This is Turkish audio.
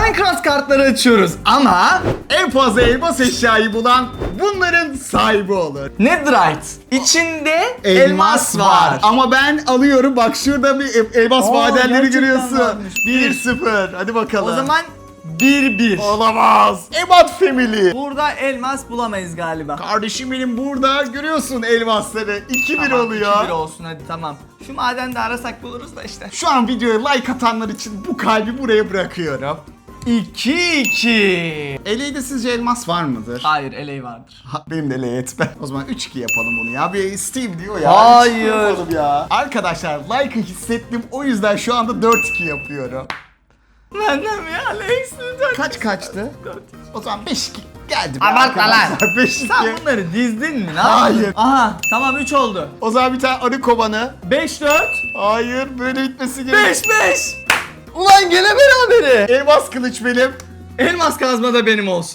Minecraft kartları açıyoruz ama En fazla elmas eşyayı bulan bunların sahibi olur. Netherite içinde elmas, var. Ama ben alıyorum. Bak şurada bir el- elmas madenleri görüyorsun. varmış. 1-0. Hadi bakalım. O zaman 1-1. Olamaz. Ebat Family. Burada elmas bulamayız galiba. Kardeşim benim burada görüyorsun elmasları. 2-1 Tamam, oluyor. 2-1 olsun hadi tamam. Şu madende arasak buluruz da işte. Şu an videoya like atanlar için bu kalbi buraya bırakıyorum. 2-2. Eleğde sizce elmas var mıdır? Hayır eley vardır. Ha, Benim de ele etme. O zaman 3-2 yapalım bunu ya. Bir Steve diyor ya. Hayır. 3-2 yapalım ya. Arkadaşlar like'ı hissettim. O yüzden şu anda 4-2 yapıyorum. Benden mi Alex? Kaç kaçtı? O zaman 5-2 geldi. be Abartma lan. arkadaşlar. 5-2. Sen bunları dizdin mi? Ne Hayır. yaptın? Aha tamam 3 oldu. O zaman bir tane arı kovanı. 5-4. Hayır böyle bitmesi gerekiyor. 5-5. Ulan gene berabere. Elmas kılıç benim. Elmas kazma da benim olsun.